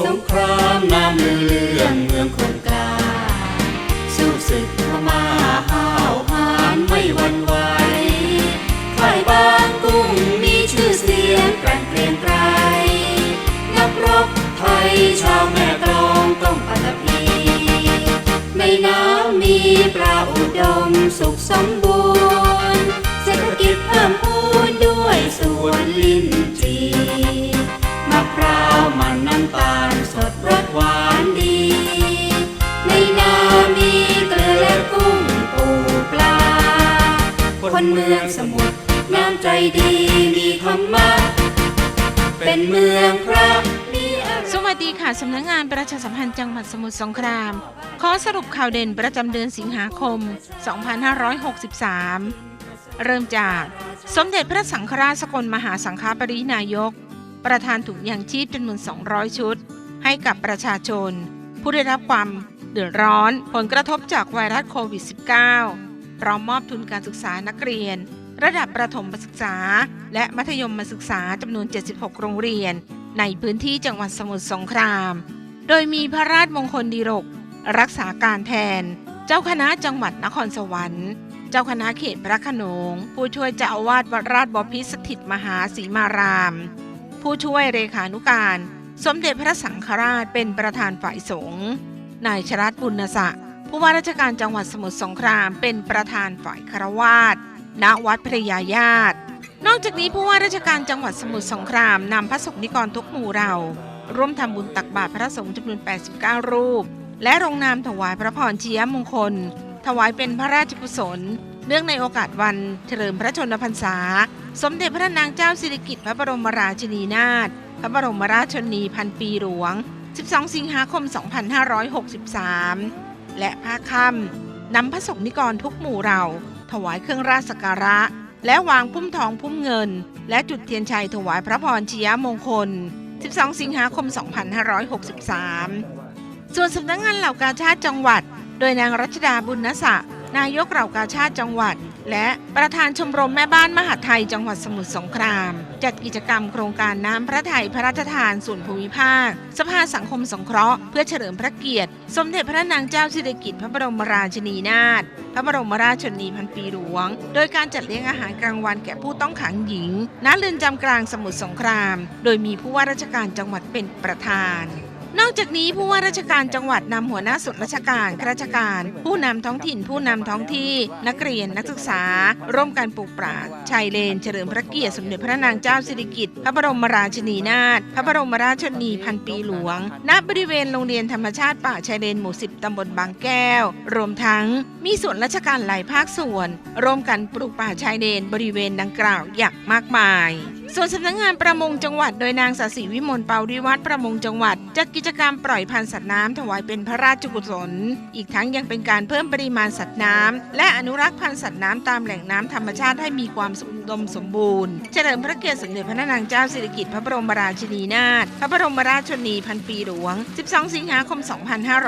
สงครามน้ำเลืองเมืองคงกลาสู้ศึกพม่าห้าวหาญไม่หวั่นไหวค่ายบางกุ้งมีชื่อเสียงแกร่งเกรียงไกรนักรบไทยชาวแม่กลองต้องปัตตภีในน้ำมีปลาอุดมสุขสมบูรณ์ เศรษฐกิจเพิ่มพูนด้วยสวนลิ้นาวมันน้ำตาลสดรสหวานดี ในนามีเกลือและกุ้งปูปลา คนเมืองสมุทรน้ำใจดีมีธรรมะเป็นเมืองพระมีอะไรสวัสดีค่ะ สำนักงงานประชาสัมพันธ์จังหวัดสมุทรสงคราม ขอสรุปข่าวเด่นประจำเดือนสิงหาคม 2563 เริ่มจาก สมเด็จพระสังฆราชสกลมหาสังฆปรินายก ประธานถุงยางชีพจำนวน 200 ชุด ให้กับประชาชน ผู้ได้รับความเดือดร้อนผลกระทบจากไวรัสโควิด -19 พร้อมมอบทุนการศึกษานักเรียน ระดับประถมศึกษา และมัธยมศึกษาจำนวน 76 โรงเรียน ในพื้นที่จังหวัดสมุทรสงคราม โดยมีพระราชมงคลดีรก รักษาการแทน เจ้าคณะจังหวัดนครสวรรค์ เจ้าคณะเขตพระขนง ผู้ช่วยเจ้าอาวาสวัดราชบพิสถิตมหาสีมาราม ผู้ช่วยเรขานุการ สมเด็จพระสังฆราชเป็นประธานฝ่ายสงฆ์นายชรัตบุญศักดิ์ผู้ว่าราชการจังหวัดสมุทรสงครามเป็นประธานฝ่ายคารวาสณวัดพระยาญาติ นอกจากนี้ผู้ว่าราชการจังหวัดสมุทรสงครามนำพระสงฆ์นิกรทุกหมู่เรา ร่วมทำบุญตักบาตรพระสงฆ์จำนวน 89 รูป และลงนามถวายพระพรชียมงคล ถวายเป็นพระราชกุศล เนื่องในโอกาสวันเฉลิมพระชนมพรรษา สมเด็จพระนางเจ้าสิริกิติ์พระบรมราชินีนาถพระบรมราชชนีพันปีหลวง 12 สิงหาคม 2563 และภาคค่ำนำพระสงฆ์นิกรทุกหมู่เรา ถวายเครื่องราชสักการะ และวางพุ่มทองพุ่มเงิน และจุดเทียนชัยถวายพระพรชียมงคล 12 สิงหาคม 2563 ส่วนสำนักงานเหล่ากาชาติจังหวัด โดยนางรัชดาบุญนสะนายกเหล่ากาชาติจังหวัด และประธานชมรมแม่บ้านมหาไทยจังหวัดสมุทรสงคราม จัดกิจกรรมโครงการน้ำพระไทยพระราชทานส่วนภูมิภาค สภาสังคมสงเคราะห์เพื่อเฉลิมพระเกียรติ สมเด็จพระนางเจ้าสิริกิติ์พระบรมราชินีนาถพระบรมราชชนนีพันปีหลวง โดยการจัดเลี้ยงอาหารกลางวันแก่ผู้ต้องขังหญิงณเรือนจำกลางสมุทรสงคราม โดยมีผู้ว่าราชการจังหวัดเป็นประธาน นอกจากนี้ผู้ว่าราชการจังหวัดนำหัวหน้าส่วนราชการข้าราชการ ผู้นำท้องถิ่น ผู้นำท้องที่ นักเรียนนักศึกษา ร่วมกันปลูกปราชายเลน เฉลิมพระเกียรติสมเด็จพระนางเจ้าสิริกิติ์พระบรมราชินีนาถพระบรมราชชนนีพันปีหลวง ณบริเวณโรงเรียนธรรมชาติป่าชายเลนหมู่สิบตำบลบางแก้ว รวมทั้งมีส่วนราชการหลายภาคส่วน ร่วมกันปลูกป่าชายเลนบริเวณดังกล่าวอย่างมากมาย ส่วนสำนักงานประมงจังหวัดโดยนางสศิวิมลเปาริวัฒน์ประมงจังหวัดจัดกิจกรรมปล่อยพันธุ์สัตว์น้ำถวายเป็นพระราชกุศล อีกทั้งยังเป็นการเพิ่มปริมาณสัตว์น้ำและอนุรักษ์พันธุ์สัตว์น้ำตามแหล่งน้ำธรรมชาติให้มีความสมดุลสมบูรณ์เฉลิมพระเกียรติสมเด็จพระนางเจ้าสิริกิติ์พระบรมราชินีนาถพระบรมราชชนนีพันปีหลวง 12 สิงหาคม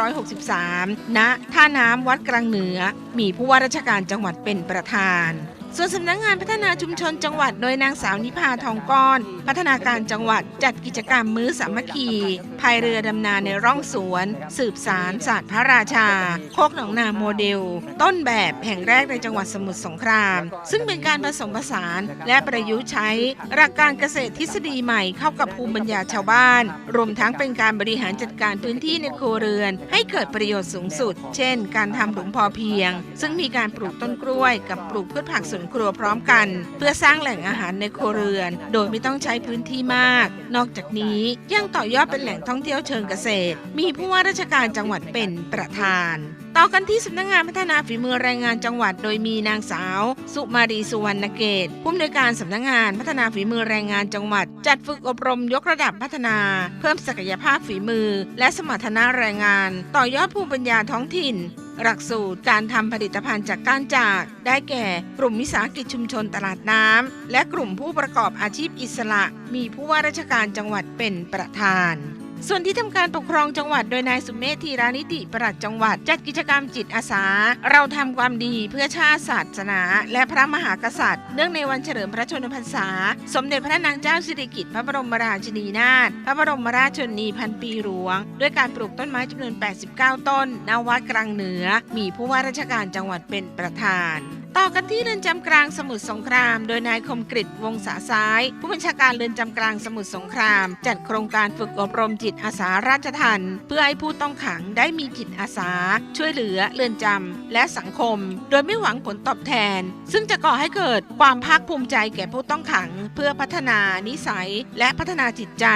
2563 ณ ท่าน้ำวัดกลางเหนือ มีผู้ว่าราชการจังหวัดเป็นประธาน ส่วนสำนักงานพัฒนาชุมชนจังหวัดโดยนางสาวนิพาทองก้อน พัฒนาการจังหวัดจัดกิจกรรมมื้อสามัคคีพายเรือดำนาในร่องสวน สืบสารศาสตร์พระราชา โคกหนองนาโมเดล ต้นแบบแห่งแรกในจังหวัดสมุทรสงคราม ซึ่งเป็นการผสมผสานและประยุกต์ใช้หลักการเกษตรทฤษฎีใหม่เข้ากับภูมิปัญญาชาวบ้าน รวมทั้งเป็นการบริหารจัดการพื้นที่ในครัวเรือน ให้เกิดประโยชน์สูงสุด เช่น การทำหลุมพอเพียง ซึ่งมีการปลูกต้นกล้วยกับปลูกพืชผักสวนครัวพร้อมกัน เพื่อสร้างแหล่งอาหารในครัวเรือน โดยไม่ต้องใช้พื้นที่มาก นอกจากนี้ยังต่อยอดเป็นแหล่งท่องเที่ยวเชิงเกษตร มีผู้ว่าราชการจังหวัดเป็นประธานต่อกันที่สำนักงานพัฒนาฝีมือแรงงานจังหวัด โดยมีนางสาว สุมารีสุวรรณเกตผู้อำนวยการสำนักงานพัฒนาฝีมือแรงงานจังหวัด จัดฝึกอบรมยกระดับพัฒนา เพิ่มศักยภาพฝีมือ และสมรรถนะแรงงาน ต่อยอดภูมิปัญญาท้องถิ่น หลักสูตรการทำผลิตภัณฑ์จากก้านจาก ได้แก่กลุ่มวิสาหกิจชุมชนตลาดน้ำและกลุ่มผู้ประกอบอาชีพอิสระ มีผู้ว่าราชการจังหวัดเป็นประธาน ส่วนที่ทำการปกครองจังหวัดโดยนายสุเมธีรานิติปลัดจังหวัด จัดกิจกรรมจิตอาสา เราทำความดีเพื่อชาติศาสนา และพระมหากษัตริย์ เนื่องในวันเฉลิมพระชนมพรรษา สมเด็จพระนางเจ้าสิริกิติ์พระบรมราชินีนาถพระบรมราชชนนีพันปีหลวง ด้วยการปลูกต้นไม้จำนวน 89 ต้นณวัดกลางเหนือ มีผู้ว่าราชการจังหวัดเป็นประธาน ต่อกันที่เรือนจำกลางสมุทรสงคราม โดยนายคมกริตวงศาซ้าย ผู้บัญชาการเรือนจำกลางสมุทรสงคราม จัดโครงการฝึกอบรมจิตอาสาราชทันเพื่อให้ผู้ต้องขังได้มีจิตอาสา ช่วยเหลือเรือนจำและสังคม โดยไม่หวังผลตอบแทน ซึ่งจะก่อให้เกิดความภาคภูมิใจแก่ผู้ต้องขัง เพื่อพัฒนานิสัย และพัฒนาจิตใจ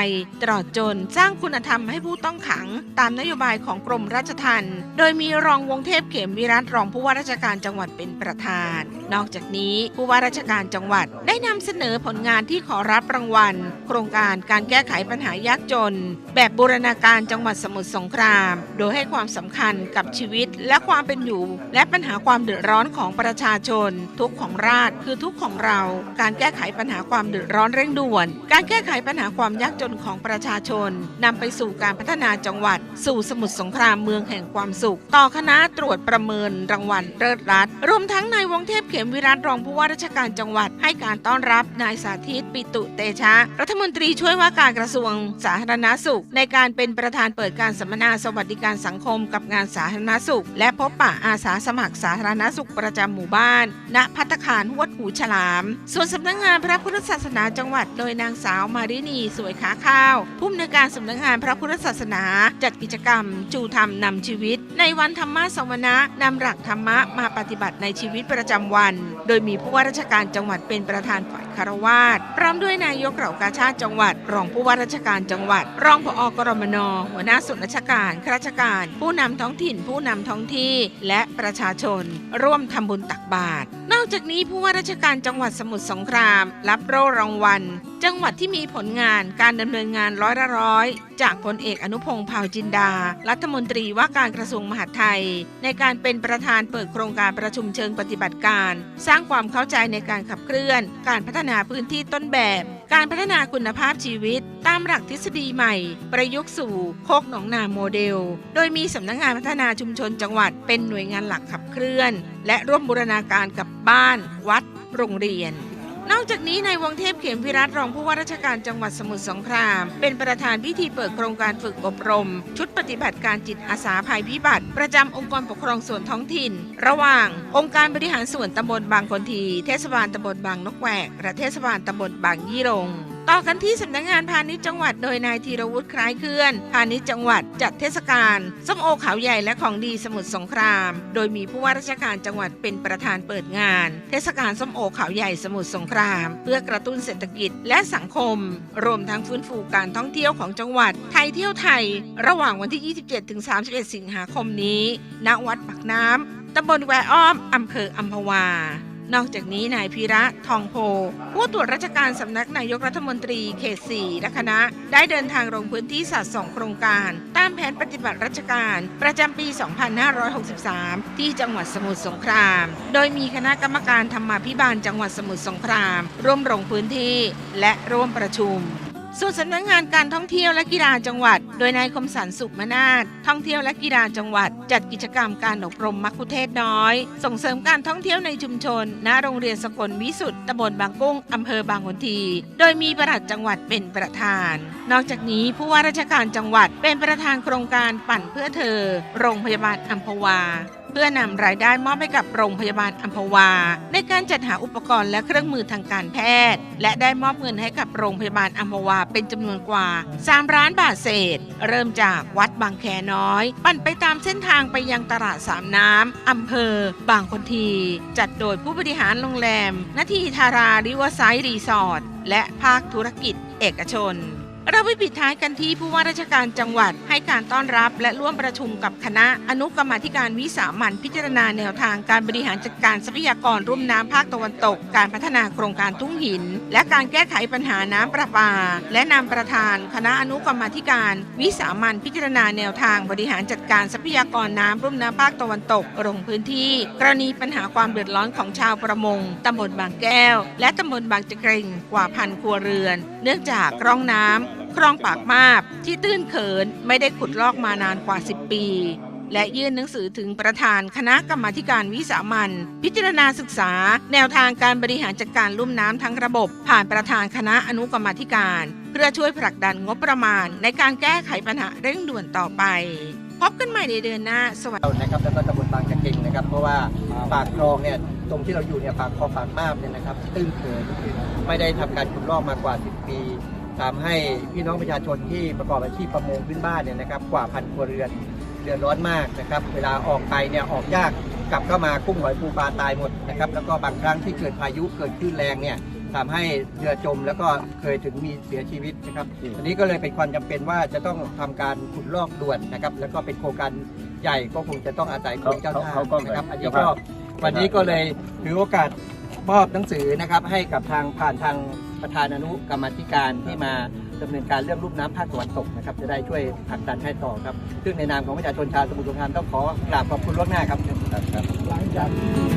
ตลอดจนสร้างคุณธรรมให้ผู้ต้องขัง ตามนโยบายของกรมราชทัณฑ์โดยมีรองวงเทพเขมวิรัตรองผู้ว่าราชการจังหวัดเป็นประธานนอกจากนี้ผู้ว่าราชการจังหวัดได้นำเสนอผลงานที่ขอรับรางวัล โครงการการแก้ไขปัญหายากจน แบบบูรณาการจังหวัดสมุทรสงคราม โดยให้ความสำคัญกับชีวิตและความเป็นอยู่ และปัญหาความเดือดร้อนของประชาชน ทุกของราษฎร์คือทุกของเรา การแก้ไขปัญหาความเดือดร้อนเร่งด่วน การแก้ไขปัญหาความยากจนของประชาชนนำไปสู่การพัฒนาจังหวัด สู่สมุทรสงครามเมืองแห่งความสุข ต่อคณะตรวจประเมินรางวัลเลิศรัฐรวมทั้งนายวงเทพเขมวิรัตรองผู้ว่าราชการจังหวัด ให้การต้อนรับนายสาธิตปิตุเตชะ รัฐมนตรีช่วยว่าการกระทรวงสาธารณสุข ในการเป็นประธานเปิดการสัมมนาสวัสดิการสังคมกับงานสาธารณสุข และพบปะอาสาสมัครสาธารณสุขประจำหมู่บ้าน ณพัตคารหวดหูฉลาม ส่วนสำนักงานพระพุทธศาสนาจังหวัด โดยนางสาวมารินีสวยขาข้าว ผู้อำนวยการสำนักงานพระพุทธศาสนา จัดกิจกรรม จูธรรมนำชีวิต ในวันธรรมสวนะนำหลักธรรมะมาปฏิบัติในชีวิตประจำวัน โดยมีผู้ว่าราชการจังหวัดเป็นประธานฝ่ายคารวาสพร้อมด้วยนายกเหล่ากาชาติจังหวัด รองผู้ว่าราชการจังหวัด รองผอกรมน หัวหน้าส่วนราชการข้าราชการ ผู้นำท้องถิ่น ผู้นำท้องที่ และประชาชน ร่วมทำบุญตักบาตรนอกจากนี้ผู้ว่าราชการจังหวัดสมุทรสงคราม รับโล่รางวัล จังหวัดที่มีผลงานการดำเนินงานร้อยละร้อย จากพลเอกอนุพงศ์เผ่าจินดา รัฐมนตรีว่าการกระทรวงมหาดไทย ในการเป็นประธานเปิดโครงการประชุมเชิงปฏิบัติการ สร้างความเข้าใจในการขับเคลื่อน การพัฒนาพื้นที่ต้นแบบ การพัฒนาคุณภาพชีวิต ตามหลักทฤษฎีใหม่ ประยุกต์สู่โคกหนองนาโมเดล โดยมีสำนักงานพัฒนาชุมชนจังหวัดเป็นหน่วยงานหลักขับเคลื่อน และร่วมบูรณาการกับบ้าน วัด โรงเรียน นอกจากนี้ในายวงเทพเขมพิรัตรองผู้ว่าราชการจังหวัดสมุทรสงคราม เป็นประธานพิธีเปิดโครงการฝึกอบรม ชุดปฏิบัติการจิตอาสาภัยพิบัติ ประจำองค์กรปกครองส่วนท้องถิ่น ระหว่าง องค์การบริหารส่วนตำบลบางคนที เทศบาลตำบลบางนกแหวกและเทศบาลตำบลบางยี่รง ต่อกันที่สำนักงานพาณิชย์จังหวัดโดยนายธีรวุฒิคล้ายเคลื่อน พาณิชย์จังหวัดจัดเทศกาลส้มโอขาวใหญ่และของดีสมุทรสงคราม โดยมีผู้ว่าราชการจังหวัดเป็นประธานเปิดงาน เทศกาลส้มโอขาวใหญ่สมุทรสงคราม เพื่อกระตุ้นเศรษฐกิจและสังคม รวมทั้งฟื้นฟูการท่องเที่ยวของจังหวัด ไทยเที่ยวไทย ระหว่างวันที่ 27-31 สิงหาคมนี้ ณวัดปากน้ำตำบลแวอ้อมอำเภออัมพวา นอกจากนี้นายพีระทองโพ ผู้ตรวจราชการสำนักนายกรัฐมนตรีเขต 4 และคณะ ได้เดินทางลงพื้นที่สัตว์สองโครงการ ตามแผนปฏิบัติราชการ ประจำปี 2563 ที่จังหวัดสมุทรสงคราม โดยมีคณะกรรมการธรรมาภิบาลจังหวัดสมุทรสงคราม ร่วมลงพื้นที่และร่วมประชุม ส่วนสำนักงานการท่องเที่ยวและกีฬาจังหวัด โดยนายคมสันสุขมนาถท่องเที่ยวและกีฬาจังหวัด จัดกิจกรรมการอบรมมัคคุเทศน้อย ส่งเสริมการท่องเที่ยวในชุมชน ณ โรงเรียนสกลวิสุทธ์ตำบลบางกุ้งอำเภอบางคนที โดยมีประหลัดจังหวัดเป็นประธาน นอกจากนี้ผู้ว่าราชการจังหวัดเป็นประธานโครงการปั่นเพื่อเธอ โรงพยาบาลอัมพวา พื่อนำรายได้มอบให้กับโรงพยาบาลอัมพวา ในการจัดหาอุปกรณ์และเครื่องมือทางการแพทย์ และได้มอบเงินให้กับโรงพยาบาลอัมพวาเป็นจำนวนกว่า 3 ล้านบาทเศษ เริ่มจากวัดบางแคน้อย ปั่นไปตามเส้นทางไปยังตลาดสามน้ำอำเภอ บางคนที จัดโดยผู้บริหารโรงแรมนาทีทาราริวอไซด์รีสอร์ทและภาคธุรกิจเอกชน เราไปปิดท้ายกันที่ผู้ว่าราชการจังหวัดให้การต้อนรับ และร่วมประชุมกับคณะอนุกรรมาธิการวิสามันพิจารณาแนวทางการบริหารจัดการทรัพยากรรุ่มน้ำภาคตะวันตก การพัฒนาโครงการทุ่งหิน และการแก้ไขปัญหาน้ำประปา และนำประธาน คณะอนุกรรมาธิการ วิสามันพิจารณาแนวทางบริหารจัดการทรัพยากรน้ำรุ่มน้ำภาคตะวันตกลงพื้นที่ กรณีปัญหาความเดือดร้อนของชาวประมงตำบลบางแก้ว และตำบลบางจะเกรงกว่าพันครัวเรือน เนื่องจากร่องน้ำ คลองปากมาบที่ตื้นเขินไม่ได้ขุดลอกมานานกว่า 10 ปี และยื่นหนังสือถึงประธานคณะกรรมาการวิสามันพิจารณาศึกษา แนวทางการบริหารจัดการลุ่มน้ำทั้งระบบ ผ่านประธานคณะอนุกรรมาธิการ เพื่อช่วยผลักดันงบประมาณ ในการแก้ไขปัญหาเร่งด่วนต่อไปพบกันใหม่ในเดือนหน้า สวัสดีนะครับ แล้วก็ตำบลบางจะเก่งนะครับ เพราะว่าปากคลองเนี่ยตรงที่เราอยู่เนี่ยปากคลองปากมาบเนี่ยนะครับ ตื้นเขินไม่ได้ทำการขุดลอกมากว่า 10 ปี ทำให้พี่น้องประชาชนที่ประกอบอาชีพประมงพื้นบ้านเนี่ยนะครับกว่าพันครัวเรือนเดือดร้อนมากนะครับ เวลาออกไปเนี่ยออกยากกลับเข้ามากุ้งหอยปูปลาตายหมดนะครับแล้วก็บางครั้งที่เกิดพายุเกิดคลื่นแรงเนี่ยทำให้เรือจมแล้วก็เคยถึงมีเสียชีวิตนะครับอันนี้ก็เลยเป็นความจำเป็นว่าจะต้องทำการขุดลอกด่วนนะครับ แล้วก็เป็นโครงการใหญ่ก็คงจะต้องอาศัยกรมเจ้าท่าเขาก็นะครับ อันนี้เจ้าก็ภาพวันนี้ก็เลยถือโอกาส มอบหนังสือนะครับให้กับทางผ่านทางประธานอนุกรรมธิการที่มาดำเนินการเรื่องรูปน้ำภาคตะวันตกนะครับจะได้ช่วยผลักดันให้ต่อครับ ซึ่งในนามของประชาชนชาวสมุทรสงครามต้องขอกราบขอบคุณล่วงหน้าครับครับครับ